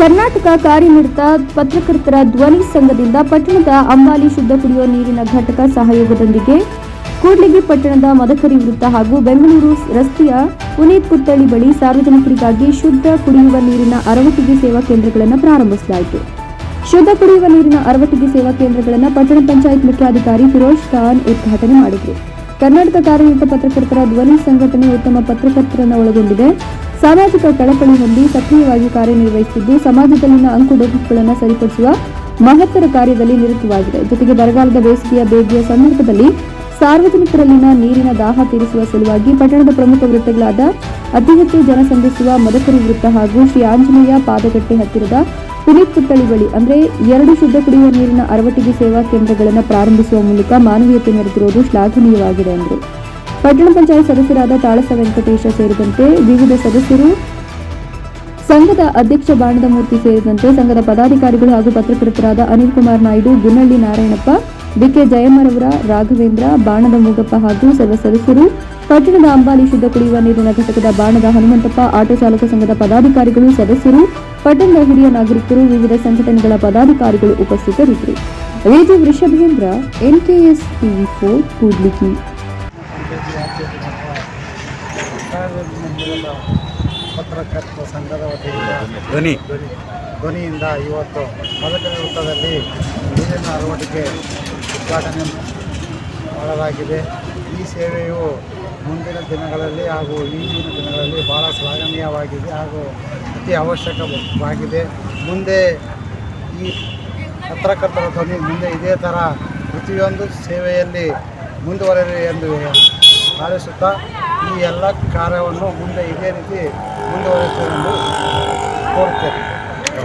ಕರ್ನಾಟಕ ಕಾರ್ಯನಿರತ ಪತ್ರಕರ್ತರ ಧ್ವನಿ ಸಂಘದಿಂದ ಪಟ್ಟಣದ ಅಂಬಾಲಿ ಶುದ್ಧ ಕುಡಿಯುವ ನೀರಿನ ಘಟಕ ಸಹಯೋಗದೊಂದಿಗೆ ಕೂಡ್ಲಿಗಿ ಪಟ್ಟಣದ ಮದಕರಿ ವೃತ್ತ ಹಾಗೂ ಬೆಂಗಳೂರು ರಸ್ತೆಯ ಪುನೀತ್ ಪುತ್ತಳಿ ಬಳಿ ಸಾರ್ವಜನಿಕರಿಗಾಗಿ ಶುದ್ಧ ಕುಡಿಯುವ ನೀರಿನ ಅರವಟ್ಟಿಗೆ ಸೇವಾ ಕೇಂದ್ರಗಳನ್ನು ಪ್ರಾರಂಭಿಸಲಾಯಿತು. ಶುದ್ಧ ಕುಡಿಯುವ ನೀರಿನ ಅರವಟ್ಟಿಗೆ ಸೇವಾ ಕೇಂದ್ರಗಳನ್ನು ಪಟ್ಟಣ ಪಂಚಾಯತ್ ಮುಖ್ಯಾಧಿಕಾರಿ ಫಿರೋಜ್ ಖಾನ್ ಉದ್ಘಾಟನೆ ಮಾಡಿದರು. ಕರ್ನಾಟಕ ಕಾರ್ಯನಿರತ ಪತ್ರಕರ್ತರ ಧ್ವನಿ ಸಂಘಟನೆ ಉತ್ತಮ ಪತ್ರಕರ್ತರನ್ನು ಒಳಗೊಂಡಿದೆ. ಸಾಮಾಜಿಕ ಕಳಕಳಿ ಹೊಂದಿ ಸಕ್ರಿಯವಾಗಿ ಕಾರ್ಯನಿರ್ವಹಿಸುತ್ತಿದ್ದು, ಸಮಾಜದಲ್ಲಿನ ಅಂಕುಡೊಂಕುಗಳನ್ನು ಸರಿಪಡಿಸುವ ಮಹತ್ತರ ಕಾರ್ಯದಲ್ಲಿ ನಿರತವಾಗಿದೆ. ಜೊತೆಗೆ ಬರಗಾಲದ ಬೇಸಿಗೆಯ ಬೇಗಿಯ ಸಂದರ್ಭದಲ್ಲಿ ಸಾರ್ವಜನಿಕರಲ್ಲಿನ ನೀರಿನ ದಾಹ ತೀರಿಸುವ ಸಲುವಾಗಿ ಪಟ್ಟಣದ ಪ್ರಮುಖ ವೃತ್ತಗಳಾದ ಅತಿ ಹೆಚ್ಚು ಜನ ಸಂಧಿಸುವ ಮದಕರಿ ವೃತ್ತ ಹಾಗೂ ಶ್ರೀ ಆಂಜನೇಯ ಪಾದಗಟ್ಟೆ ಹತ್ತಿರದ ಪುನೀತ್ ಪುತ್ತಳಿ ಬಳಿ, ಅಂದರೆ ಎರಡು ಶುದ್ಧ ಕುಡಿಯುವ ನೀರಿನ ಅರವಟ್ಟಿಗೆ ಸೇವಾ ಕೇಂದ್ರಗಳನ್ನು ಪ್ರಾರಂಭಿಸುವ ಮೂಲಕ ಮಾನವೀಯತೆ ಮೆರೆದಿರುವುದು ಶ್ಲಾಘನೀಯವಾಗಿದೆ ಎಂದರು ಪಟ್ಟಣ ಪಂಚಾಯತ್ ಸದಸ್ಯರಾದ ತಾಳಸ ವೆಂಕಟೇಶ ಸೇರಿದಂತೆ ವಿವಿಧ ಸದಸ್ಯರು, ಸಂಘದ ಅಧ್ಯಕ್ಷ ಬಾಣದ ಮೂರ್ತಿ ಸೇರಿದಂತೆ ಸಂಘದ ಪದಾಧಿಕಾರಿಗಳು ಹಾಗೂ ಪತ್ರಕರ್ತರಾದ ಅನಿಲ್ ಕುಮಾರ್ ನಾಯ್ಡು, ಗುನ್ನಳ್ಳಿ ನಾರಾಯಣಪ್ಪ ಬಿಕೆ ಜಯಮ್ಮರವರ, ರಾಘವೇಂದ್ರ, ಬಾಣದ ಮೂಗಪ್ಪ ಹಾಗೂ ಸರ್ವ ಸದಸ್ಯರು, ಪಟ್ಟಣದ ಅಂಬಾಲಿ ಶುದ್ಧ ಕುಡಿಯುವ ನೀರಿನ ಘಟಕದ ಬಾಣದ ಹನುಮಂತಪ್ಪ, ಆಟೋ ಚಾಲಕ ಸಂಘದ ಪದಾಧಿಕಾರಿಗಳು, ಸದಸ್ಯರು, ಪಟ್ಟಣದ ಹಿರಿಯ ನಾಗರಿಕರು, ವಿವಿಧ ಸಂಘಟನೆಗಳ ಪದಾಧಿಕಾರಿಗಳು ಉಪಸ್ಥಿತರಿದ್ದರು. VG Vrishabhendra NKS TV four Kudligi. ಮಂದಿರದ ಪತ್ರಕರ್ತರ ಸಂಘದ ವತಿಯಿಂದ ಧ್ವನಿ. ಧ್ವನಿ ಧ್ವನಿಯಿಂದ ಇವತ್ತು ಮದಕರಿ ವೃತ್ತದಲ್ಲಿ ನೀರಿನ ಅಳವಡಿಕೆ ಉದ್ಘಾಟನೆ ಮಾಡಲಾಗಿದೆ. ಈ ಸೇವೆಯು ಮುಂದಿನ ದಿನಗಳಲ್ಲಿ ಹಾಗೂ ಈಗಿನ ದಿನಗಳಲ್ಲಿ ಭಾಳ ಶ್ಲಾಘನೀಯವಾಗಿದೆ ಹಾಗೂ ಅತಿ ಅವಶ್ಯಕವಾಗಿದೆ. ಮುಂದೆ ಈ ಪತ್ರಕರ್ತರ ಧ್ವನಿ, ಮುಂದೆ ಇದೇ ಥರ ಪ್ರತಿಯೊಂದು ಸೇವೆಯಲ್ಲಿ ಮುಂದುವರೆಯಲಿ ಎಂದು ಹಾರೈಸುತ್ತಾ ಈ ಎಲ್ಲ ಕಾರ್ಯವನ್ನು ಮುಂದೆ ಇದೇ ರೀತಿ ಮುಂದುವರಿಸುತ್ತೆಂದು ಕೋರುತ್ತೇನೆ.